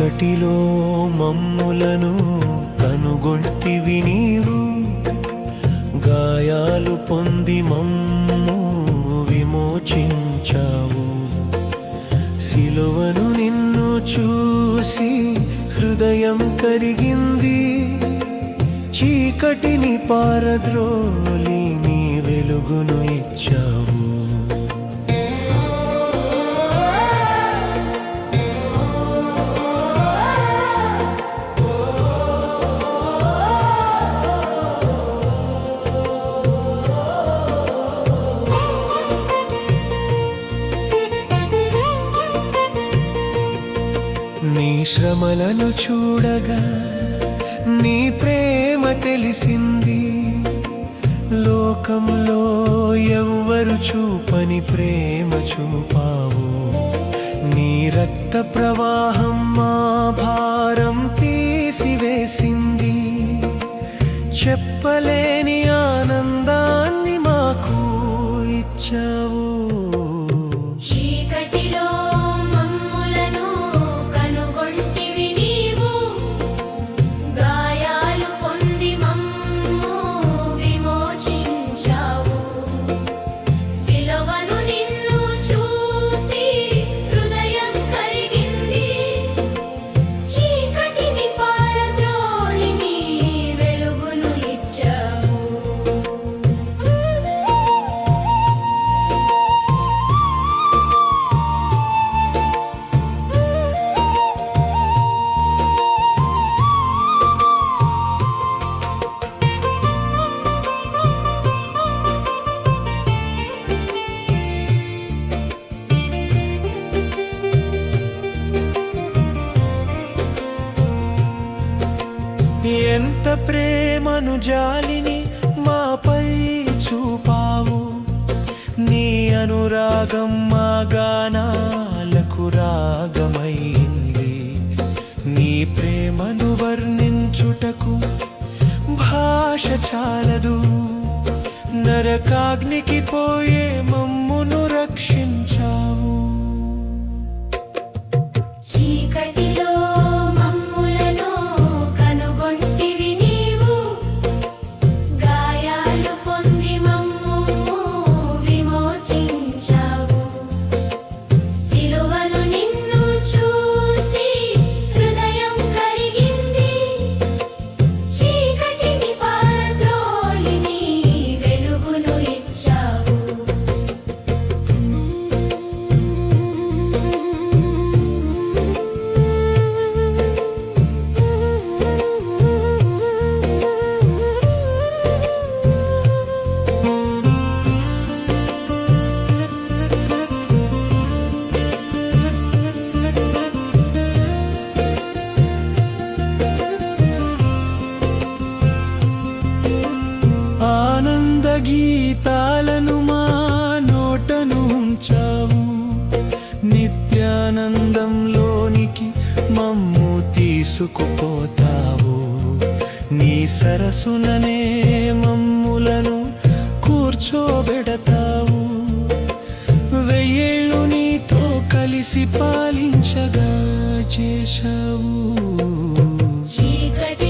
చీకటిలో మమ్ములను కనుగొంటివి నీవు. గాయాలు పొంది మమ్ము విమోచించావు. సిలువను నిన్ను చూసి హృదయం కరిగింది. చీకటిని పారద్రోలి నీ వెలుగును ఇచ్చావు. శ్రమలను చూడగా నీ ప్రేమ తెలిసింది. లోకంలో ఎవ్వరు చూపని ప్రేమ చూపావు. నీ రక్త ప్రవాహం మా భారం తీసివేసింది. చెప్పలేని ఆనందాన్ని మాకు ఇచ్చావు. ఎంత ప్రేమను జాలిని మాపై చూపావు? నీ అనురాగం మా గానాలకు రాగమైంది. నీ ప్రేమను వర్ణించుటకు భాష చాలదు. నరకాగ్నికి పోయే మమ్మ గీతాలను మా నోటను ఉంచావు. నిత్యానందంలోనికి మమ్ము తీసుకుపోతావు. నీ సరసుననే మమ్ములను కూర్చోబెడతావు. వెయ్యేళ్ళు నీతో కలిసి పాలించగా చేశావు. చీకటి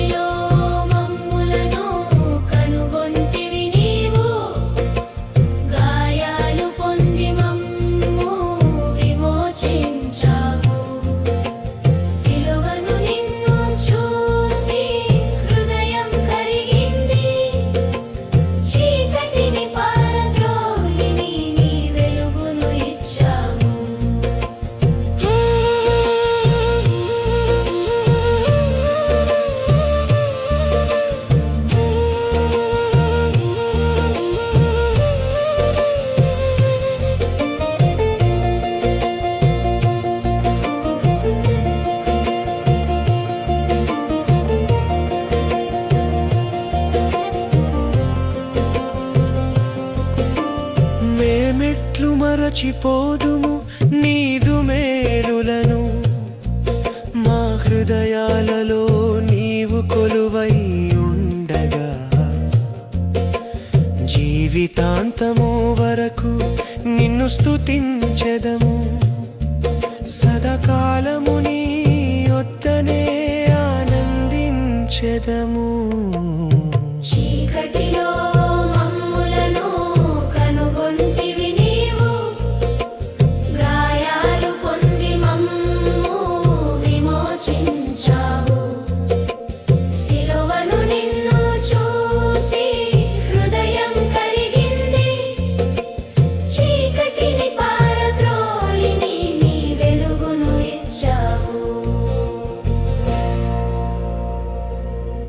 మెట్లు మరచిపోదుము నీదు మేలులను. మా హృదయాలలో నీవు కొలువై ఉండగా. జీవితాంతము వరకు నిన్ను స్థుతించదము సదాకాలము నీ